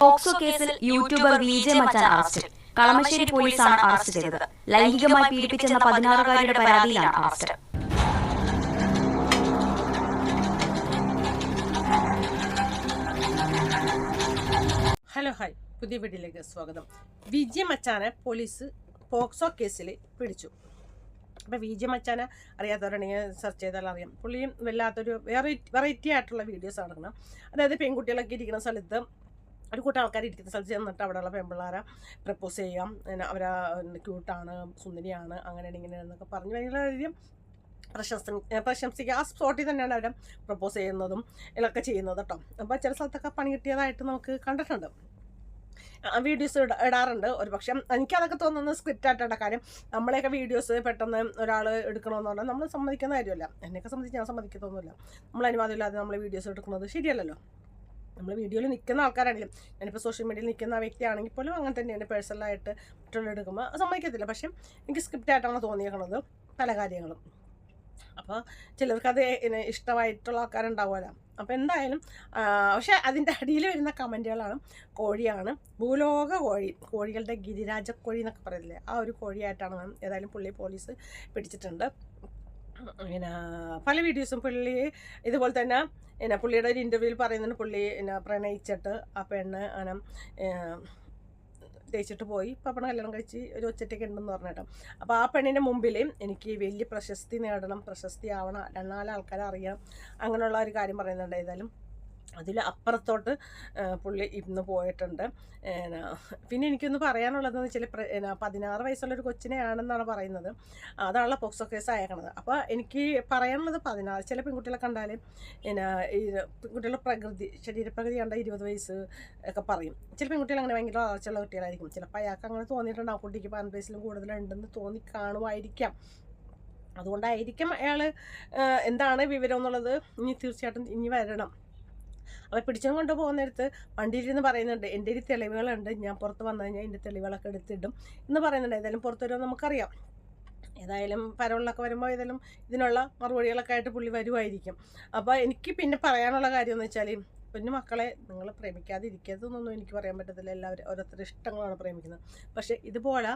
POCSO കേസിൽ YouTuber V J മച്ചാൻ അറസ്റ്റിൽ കളമശ്ശേരി പോലീസാണ് അറസ്റ്റ് ചെയ്തത്. ലൈംഗികമായി പീഡിപ്പിച്ചെന്ന പതിനാറുകാരിയുടെ പരാതിയിലാണ് അറസ്റ്റ്. Hello hi. പുതിയ വീട്ടിലേക്ക് സ്വാഗതം. വിജയ മച്ചാനെ പോലീസ് പോക്സോ കേസിൽ പിടിച്ചു. അപ്പോൾ വിജയ മച്ചാനെ അറിയാത്തവരുണ്ടെങ്കിൽ സെർച്ച് ചെയ്താൽ അറിയാം. പുള്ളിയും വല്ലാത്തൊരു വെറൈറ്റി വെറൈറ്റി ആയിട്ടുള്ള വീഡിയോസ് ആണ്. അതായത് പെൺകുട്ടികളൊക്കെ ഇരിക്കുന്ന സ്ഥലത്ത് ഒരു കൂട്ടം ആൾക്കാർ ഇരിക്കുന്ന സ്ഥലത്ത് ചെന്നിട്ട് അവിടെയുള്ള പെമ്പിള്ളാരെ പ്രപ്പോസ് ചെയ്യാം. അവരെ ക്യൂട്ടാണ് സുന്ദരിയാണ് അങ്ങനെ ഇങ്ങനെ എന്നൊക്കെ പറഞ്ഞ് ഭയങ്കര പ്രശംസ പ്രശംസിക്കുക ആ സ്പോട്ടിൽ തന്നെയാണ് അവരെ പ്രപ്പോസ് ചെയ്യുന്നതും ഇതൊക്കെ ചെയ്യുന്നത് കേട്ടോ അപ്പോൾ ചില സ്ഥലത്തൊക്കെ പണി കിട്ടിയതായിട്ട് നമുക്ക് കണ്ടിട്ടുണ്ട്. വീഡിയോസ് ഇട ഇടാറുണ്ട്. ഒരു പക്ഷേ എനിക്കതൊക്കെ തോന്നുന്നത് സ്ക്രിപ്റ്റ് ആയിട്ടാണ്. കാര്യം നമ്മളെയൊക്കെ വീഡിയോസ് പെട്ടെന്ന് ഒരാൾ എടുക്കണമെന്ന് പറഞ്ഞാൽ നമ്മൾ സമ്മതിക്കുന്ന കാര്യമല്ല. എന്നെയൊക്കെ സംബന്ധിച്ച് ഞാൻ സമ്മതിക്കത്തൊന്നുമില്ല. നമ്മൾ അനുവാദമില്ലാതെ നമ്മൾ വീഡിയോസ് എടുക്കുന്നത് ശരിയല്ലല്ലോ. നമ്മൾ വീഡിയോയിൽ നിൽക്കുന്ന ആൾക്കാരാണെങ്കിലും ഞാനിപ്പോൾ സോഷ്യൽ മീഡിയയിൽ നിൽക്കുന്ന വ്യക്തിയാണെങ്കിൽ പോലും അങ്ങനെ തന്നെയാണ് പേഴ്സണലായിട്ട് മറ്റുള്ള എടുക്കുമ്പോൾ സമ്മതിക്കത്തില്ല. പക്ഷേ എനിക്ക് സ്ക്രിപ്റ്റ് ആയിട്ടാണ് തോന്നിയേക്കുന്നത് പല കാര്യങ്ങളും. അപ്പോൾ ചിലർക്കത് അത് ഇഷ്ടമായിട്ടുള്ള ആൾക്കാരുണ്ടാവുമല്ലോ. അപ്പോൾ എന്തായാലും പക്ഷേ അതിന്റെ അടിയിൽ വരുന്ന കമന്റുകളാണ് കോഴിയാണ്. ഭൂലോക കോഴി കോഴികളുടെ ഗിരിരാജ കോഴി എന്നൊക്കെ പറയില്ലേ? ആ ഒരു കോഴിയായിട്ടാണ് ഏതായാലും പുള്ളി പോലീസ് പിടിച്ചിട്ടുണ്ട്. പിന്നെ പല വീഡിയോസും പുള്ളി ഇതുപോലെ തന്നെ പിന്നെ പുള്ളിയുടെ ഒരു ഇന്റർവ്യൂവിൽ പറയുന്നുണ്ട് പുള്ളി പിന്നെ പ്രണയിച്ചിട്ട് ആ പെണ്ണ് അങ്ങനെ തേച്ചിട്ട് പോയി. ഇപ്പം പെണ്ണ് കല്യാണം കഴിച്ച് ഒരു ഒച്ചറ്റൊക്കെ ഉണ്ടെന്ന് പറഞ്ഞിട്ടോ. അപ്പോൾ ആ പെണ്ണിന്റെ മുമ്പിൽ എനിക്ക് വലിയ പ്രശസ്തി നേടണം പ്രശസ്തി ആവണം. രണ്ടാൽ ആൾക്കാരെ അറിയണം. അങ്ങനെയുള്ള ഒരു കാര്യം പറയുന്നുണ്ട്. ഏതായാലും അതിൽ അപ്പുറത്തോട്ട് പുള്ളി ഇന്ന് പോയിട്ടുണ്ട്. പിന്നെ എനിക്കൊന്ന് പറയാനുള്ളതെന്ന് വെച്ചാൽ എന്നാ പതിനാറ് വയസ്സുള്ളൊരു കൊച്ചിനെയാണെന്നാണ് പറയുന്നത്. അതാണല്ലോ പോക്സോ കേസ് അയക്കണത്. അപ്പോൾ എനിക്ക് പറയാനുള്ളത് പതിനാറ് ചില പെൺകുട്ടികളെ കണ്ടാൽ പിന്നെ ഈ പെൺകുട്ടികളുടെ പ്രകൃതി ശരീരപ്രകൃതി കണ്ടാൽ ഇരുപത് വയസ്സ് ഒക്കെ പറയും. ചില പെൺകുട്ടികൾ അങ്ങനെ ഭയങ്കര വളർച്ചയുള്ള കുട്ടികളായിരിക്കും. ചിലപ്പോൾ അയാൾക്ക് അങ്ങനെ തോന്നിയിട്ടുണ്ട്. ആ കുട്ടിക്ക് പതിനെട്ട് വയസ്സിലും കൂടുതലുണ്ടെന്ന് തോന്നി കാണുമായിരിക്കാം. അതുകൊണ്ടായിരിക്കും അയാൾ എന്താണ് വിവരം എന്നുള്ളത് ഇനി തീർച്ചയായിട്ടും ഇനി വരണം. അപ്പോൾ പിടിച്ചും കൊണ്ട് പോകുന്നിടത്ത് വണ്ടിയിലിരുന്ന് പറയുന്നുണ്ട് എന്റെ ഒരു തെളിവുകളുണ്ട് ഞാൻ പുറത്ത് വന്നു കഴിഞ്ഞാൽ എന്റെ തെളിവുകളൊക്കെ എടുത്തിടും എന്ന് പറയുന്നുണ്ട്. ഏതായാലും പുറത്ത് നമുക്കറിയാം. ഏതായാലും പരവളിലൊക്കെ വരുമ്പോൾ ഏതായാലും ഇതിനുള്ള മറുപടികളൊക്കെ ആയിട്ട് പുള്ളി വരുമായിരിക്കും അപ്പോൾ എനിക്ക് പിന്നെ പറയാനുള്ള കാര്യം എന്ന് വെച്ചാൽ കുഞ്ഞു മക്കളെ നിങ്ങൾ പ്രേമിക്കാതിരിക്കരുതെന്നൊന്നും എനിക്ക് പറയാൻ പറ്റത്തില്ല. എല്ലാവരും ഓരോരുത്തരുടെ ഇഷ്ടങ്ങളാണ് പ്രേമിക്കുന്നത്. പക്ഷേ ഇതുപോലെ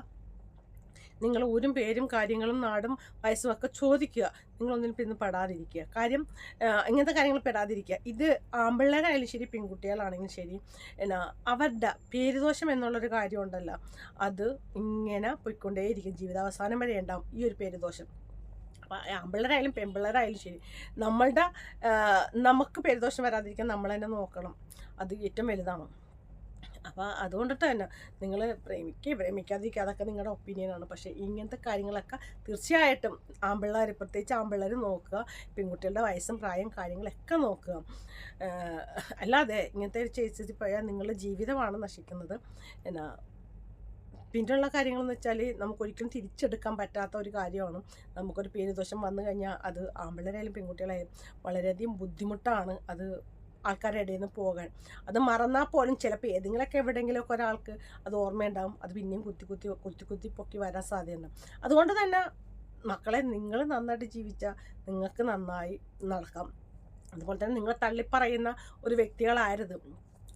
നിങ്ങൾ ഊരും പേരും കാര്യങ്ങളും നാടും വയസ്സും ഒക്കെ ചോദിക്കുക. നിങ്ങളൊന്നിനും പിന്നെ പെടാതിരിക്കുക. കാര്യം ഇങ്ങനത്തെ കാര്യങ്ങൾ പെടാതിരിക്കുക. ഇത് ആമ്പിള്ളേരായാലും ശരി പെൺകുട്ടികളാണെങ്കിലും ശരി എന്നാ അവരുടെ പേരുദോഷം എന്നുള്ളൊരു കാര്യം ഉണ്ടല്ലോ അത് ഇങ്ങനെ പോയിക്കൊണ്ടേയിരിക്കും. ജീവിതാവസാനം വരെ ഉണ്ടാവും ഈ ഒരു പേരുദോഷം. ആമ്പിള്ളേരായാലും പെൺപിള്ളേരായാലും ശരി നമ്മളുടെ നമുക്ക് പേരുദോഷം വരാതിരിക്കാൻ നമ്മൾ തന്നെ നോക്കണം. അത് ഏറ്റവും വലുതാണ്. അപ്പോൾ അതുകൊണ്ടിട്ട് തന്നെ നിങ്ങൾ പ്രേമിക്കുക പ്രേമിക്കാതിരിക്കുക അതൊക്കെ നിങ്ങളുടെ ഒപ്പീനിയനാണ് പക്ഷേ ഇങ്ങനത്തെ കാര്യങ്ങളൊക്കെ തീർച്ചയായിട്ടും ആമ്പിള്ളേർ പ്രത്യേകിച്ച് ആമ്പിള്ളേർ നോക്കുക പെൺകുട്ടികളുടെ വയസ്സും പ്രായം കാര്യങ്ങളൊക്കെ നോക്കുക. അല്ലാതെ ഇങ്ങനത്തെ ഒരു ചേച്ചി പോയാൽ നിങ്ങളുടെ ജീവിതമാണ് നശിക്കുന്നത്. എന്നാ പിന്നെയുള്ള കാര്യങ്ങളെന്ന് വെച്ചാൽ നമുക്കൊരിക്കലും തിരിച്ചെടുക്കാൻ പറ്റാത്ത ഒരു കാര്യമാണ്. നമുക്കൊരു പേരുദോഷം വന്നു കഴിഞ്ഞാൽ അത് ആമ്പിള്ളേരായാലും പെൺകുട്ടികളായാലും വളരെയധികം ബുദ്ധിമുട്ടാണ്. അത് ആൾക്കാരുടെ ഇടയിൽ നിന്ന് പോകാൻ. അത് മറന്നാൽ പോലും ചിലപ്പോൾ ഏതെങ്കിലുമൊക്കെ എവിടെയെങ്കിലുമൊക്കെ ഒരാൾക്ക് അത് ഓർമ്മയുണ്ടാവും. അത് പിന്നെയും കുത്തി കുത്തി കുത്തി കുത്തി പൊക്കി വരാൻ സാധ്യതയുണ്ട്. അതുകൊണ്ട് തന്നെ മക്കളെ നിങ്ങൾ നന്നായിട്ട് ജീവിച്ചാൽ നിങ്ങൾക്ക് നന്നായി നടക്കാം. അതുപോലെ തന്നെ നിങ്ങൾ തള്ളിപ്പറയുന്ന ഒരു വ്യക്തികളായത്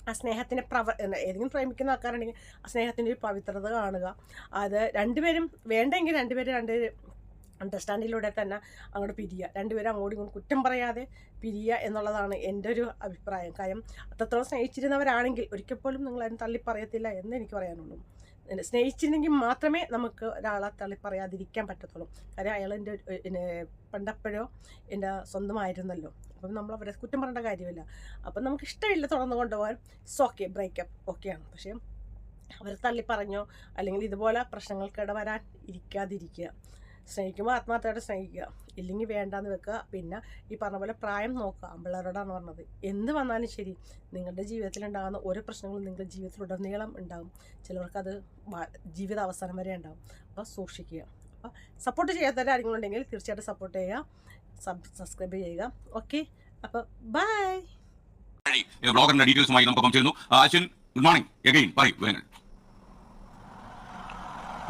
ആ സ്നേഹത്തിന്റെ പ്രവ ഏതെങ്കിലും പ്രേമിക്കുന്ന ആൾക്കാരുണ്ടെങ്കിൽ ആ സ്നേഹത്തിന്റെ ഒരു പവിത്രത കാണുക. അത് രണ്ടുപേരും വേണ്ടെങ്കിൽ രണ്ടുപേരും രണ്ട് അണ്ടർസ്റ്റാൻഡിലൂടെ തന്നെ അങ്ങോട്ട് പിരിയുക രണ്ടുപേരും അങ്ങോട്ടും ഇങ്ങോട്ടും കുറ്റം പറയാതെ പിരിയുക എന്നുള്ളതാണ് എന്റെ ഒരു അഭിപ്രായം. കാര്യം അത്രത്തോളം സ്നേഹിച്ചിരുന്നവരാണെങ്കിൽ ഒരിക്കൽ പോലും നിങ്ങൾ അതിന് തള്ളി എന്ന് എനിക്ക് പറയാനുള്ളൂ. സ്നേഹിച്ചിരുന്നെങ്കിൽ മാത്രമേ നമുക്ക് ഒരാളെ തള്ളി പറയാതിരിക്കാൻ പറ്റത്തുള്ളൂ. കാര്യം അയാൾ എന്റെ പിന്നെ പണ്ടപ്പോഴോ എന്റെ സ്വന്തമായിരുന്നല്ലോ. അപ്പം നമ്മൾ അവരെ കുറ്റം പറയേണ്ട കാര്യമില്ല. അപ്പം നമുക്ക് ഇഷ്ടമില്ല തുറന്നു കൊണ്ടുപോകാൻ. ഇറ്റ്സ് ഓക്കെ ബ്രേക്കപ്പ് ഓക്കെയാണ് പക്ഷേ അവർ തള്ളി പറഞ്ഞോ അല്ലെങ്കിൽ ഇതുപോലെ പ്രശ്നങ്ങൾക്കിട വരാൻ ഇരിക്കാതിരിക്കുക. സ്നേഹിക്കുമ്പോൾ ആത്മാർത്ഥമായിട്ട് സ്നേഹിക്കുക. ഇല്ലെങ്കിൽ വേണ്ടാന്ന് വെക്കുക. പിന്നെ ഈ പറഞ്ഞ പോലെ പ്രായം നോക്കുക. അമ്പിള്ളേരോടാണ് പറഞ്ഞത്. എന്ത് വന്നാലും ശരി. നിങ്ങളുടെ ജീവിതത്തിൽ ഉണ്ടാകുന്ന ഓരോ പ്രശ്നങ്ങളും നിങ്ങളുടെ ജീവിതത്തിലുടനീളം ഉണ്ടാകും. ചിലവർക്കത് ജീവിത അവസാനം വരെ ഉണ്ടാകും. അപ്പോൾ സൂക്ഷിക്കുക. അപ്പോൾ സപ്പോർട്ട് ചെയ്യാത്ത കാര്യങ്ങളുണ്ടെങ്കിൽ തീർച്ചയായിട്ടും സപ്പോർട്ട് ചെയ്യുക. സബ് സബ്സ്ക്രൈബ് ചെയ്യുക. ഓക്കെ അപ്പോൾ ബൈ ബ്ലോഗറിന്റെ ഡീറ്റെയിൽസുമായി നമുക്ക് ആ, അശ്വിൻ ഗുഡ് മോർണിംഗ് എഗെയിൻ പറയൂ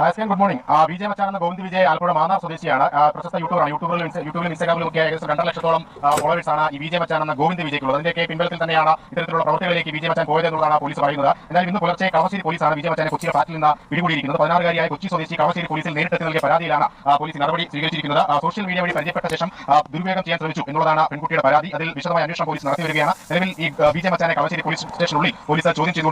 ആസ്കൻ ഗുഡ് മോർണിംഗ്. വിജയ മച്ചാൻ എന്ന ഗോവിന്ദ് വിജയ് ആലപ്പുഴ മാന്നാർ സ്വദേശിയാണ്. പ്രശസ്ത യൂട്യൂബറാണ്. യൂട്യൂബിലും യൂട്യൂബിലും ഇൻസ്റ്റാഗ്രാമിലും ഒക്കെ ഏകദേശം രണ്ടര ലക്ഷത്തോളം ഫോളോവേഴ്സ് ആണ് ഈ വിജയ മച്ചാൻ എന്ന ഗോവിന്ദ് വിജയ്ക്കുള്ളത്. അതിന്റെയൊക്കെ പിൻബലത്തിൽ തന്നെയാണ് ഇത്തരത്തിലുള്ള പ്രവർത്തികളിലേക്ക് വിജയ മച്ചാൻ പോയത് എന്നുള്ളതാണ് പോലീസ് പറയുന്നത്. എന്നാൽ ഇന്ന് പുലർച്ചെ കളമശ്ശേരി പോലീസാണ് വിജയ മച്ചാനെ കൊച്ചിയിലെ ഫ്ലാറ്റിൽ നിന്ന് പിടികൂടിയിരിക്കുന്നത്. പതിനാറുകാരിയായ കൊച്ചി സ്വദേശി കളമശ്ശേരി പോലീസിൽ നേരിട്ടെത്തി നൽകിയ പരാതിയിലാണ് പോലീസ് നടപടി സ്വീകരിച്ചിരിക്കുന്നത്. സോഷ്യൽ മീഡിയ വഴി പരിചയപ്പെട്ട ശേഷം ദുരുപയോഗം ചെയ്യാൻ ശ്രമിച്ചു എന്നുള്ളതാണ് പെൺകുട്ടിയുടെ പരാതി. അതിൽ വിശദമായ അന്വേഷണം പോലീസ് നടത്തി വരികയാണ് നിലവിൽ ഈ വിജയ മച്ചാനെ കളമശ്ശേരി പോലീസ് സ്റ്റേഷനുള്ളിൽ പോലീസ് ചോദ്യം ചെയ്തു